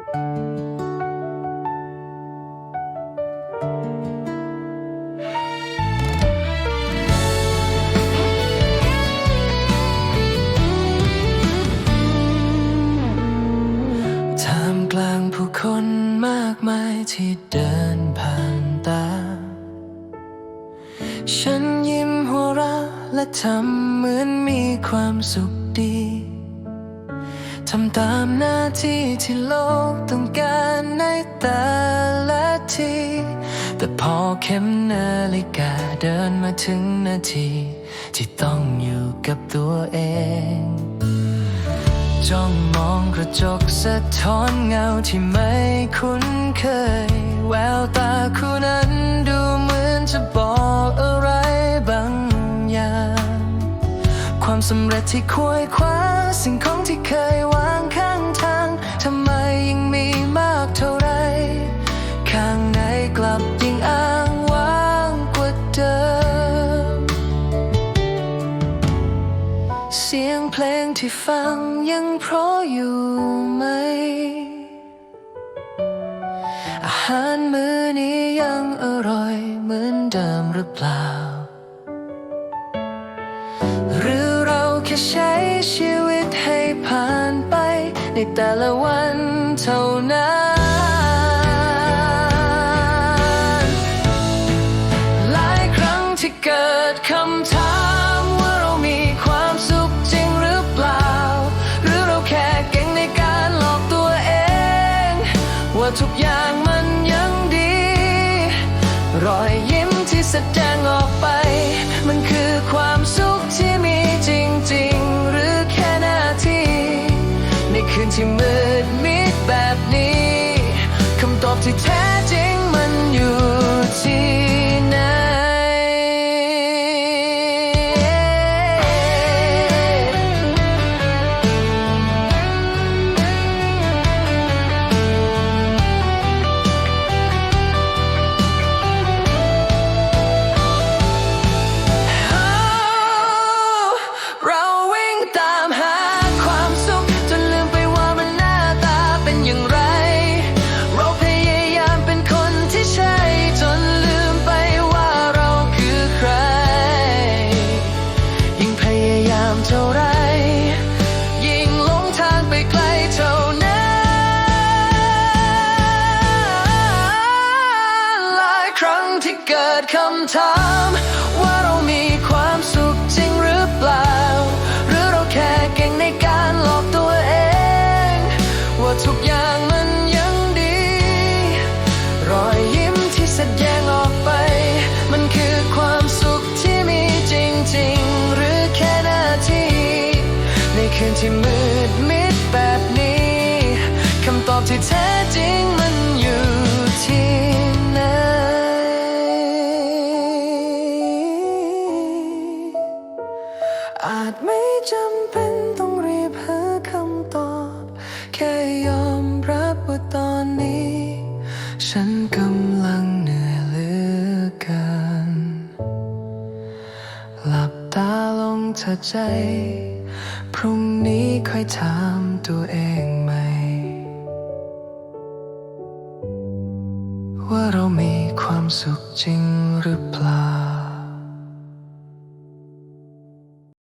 ทางกลางผู้คนมากมายที่เดินผ่านตา ฉันยิ้มหัวเราะและทำเหมือนมีความสุขดี ทำตามหน้าที่ที่โลกต้องการในแต่ละทีแต่พอเข็มนาฬิกาเดินมาถึงนาที ที่ต้องอยู่กับตัวเองจ้องมองกระจกสะท้อนเงาที่ไม่คุ้นเคย แววตาคู่นั้นดูเหมือนจะบอกอะไรบางอย่าง ความสำเร็จที่ควยคว้า สิ่งของที่เคยวางข้างทางทำไมยังมีมากเท่าไร ข้างในกลับยิ่งอ้างว้างกว่าเดิม เสียงเพลงที่ฟังยังเพราะอยู่ไหม อาหารมื้อนี้ยังอร่อยเหมือนเดิมหรือเปล่า หรือเราแค่ใช้ชีวิต แต่ละวันเท่านั้นหลายครั้งที่เกิดคำถามว่าเรามีความสุขจริงหรือเปล่า หรือเราแค่เก่งในการหลอกตัวเอง ว่าทุกอย่างมันยังดี รอยยิ้มที่แสดงออกไป มันคือความสุขที่ ที่มืดมิดแบบนี้ คำตอบที่แท้จริงมันอยู่ที่ ครั้งที่เกิดคำถาม ว่าเรามีความสุขจริงหรือเปล่า หรือเราแค่เก่งในการหลอกตัวเอง ว่าทุกอย่างมันยังดี รอยยิ้มที่แสดงออกไป มันคือความสุขที่มีจริงๆ หรือแค่หน้าที่ ในคืนที่มืดมิดแบบนี้คำตอบที่แท้จริงำเป็นต้องรีบหาคำตอบ แค่ยอมรับว่าตอนนี้ ฉันกำลังเหนื่อยเหลือเกินหลับตาลงเถอใจ พรุ่งนี้ค่อยถามตัวเองไหมว่าเรามีความสุขจริงหรือเปล่า